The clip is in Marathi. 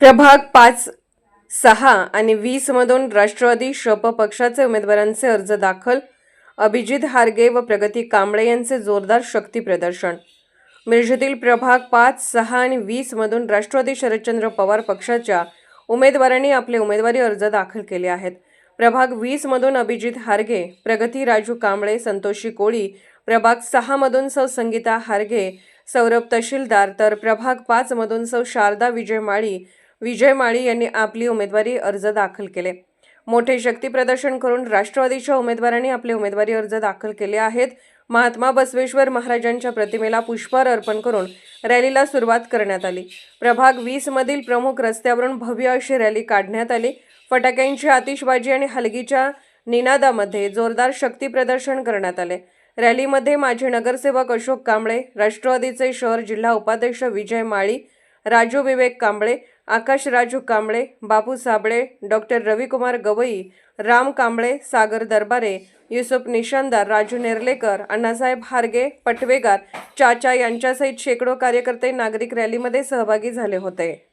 प्रभाग पाच सहा आणि वीस मधून राष्ट्रवादी शप पक्षाचे उमेदवारांचे अर्ज दाखल अभिजित हारगे व प्रगती कांबळे यांचे जोरदार शक्ती प्रदर्शन. मिरजेतील प्रभाग पाच सहा आणि वीस मधून राष्ट्रवादी शरदचंद्र पवार पक्षाच्या उमेदवारांनी आपले उमेदवारी अर्ज दाखल केले आहेत. प्रभाग वीस मधून अभिजित हारगे प्रगती राजू कांबळे संतोषी कोळी प्रभाग सहा मधून सौ संगीता हारगे सौरभ तहसीलदार तर प्रभाग पाच मधून सौ शारदा विजय माळी विजय माळी यांनी आपली उमेदवारी अर्ज दाखल केले. मोठे शक्ती प्रदर्शन करून राष्ट्रवादीच्या उमेदवारांनी आपले उमेदवारी अर्ज दाखल केले आहेत. महात्मा बसवेश्वर महाराजांच्या प्रतिमेला पुष्पहार अर्पण करून रॅलीला सुरुवात करण्यात आली. प्रभाग वीसमधील प्रमुख रस्त्यावरून भव्य अशी रॅली काढण्यात आली. फटाक्यांची आतिषबाजी आणि हलगीच्या निनादामध्ये जोरदार शक्ती प्रदर्शन करण्यात आले. रॅलीमध्ये माजी नगरसेवक अशोक कांबळे राष्ट्रवादीचे शहर जिल्हा उपाध्यक्ष विजय माळी राजू विवेक कांबळे आकाश राजू कांबळे बापू साबळे डॉक्टर रविकुमार गवई राम कांबळे सागर दरबारे युसुफ निशानदार राजू नेर्लेकर अण्णासाहेब हारगे पटवेगार चाचा यांच्यासहित शेकडो कार्यकर्ते नागरिक रॅलीमध्ये सहभागी झाले होते.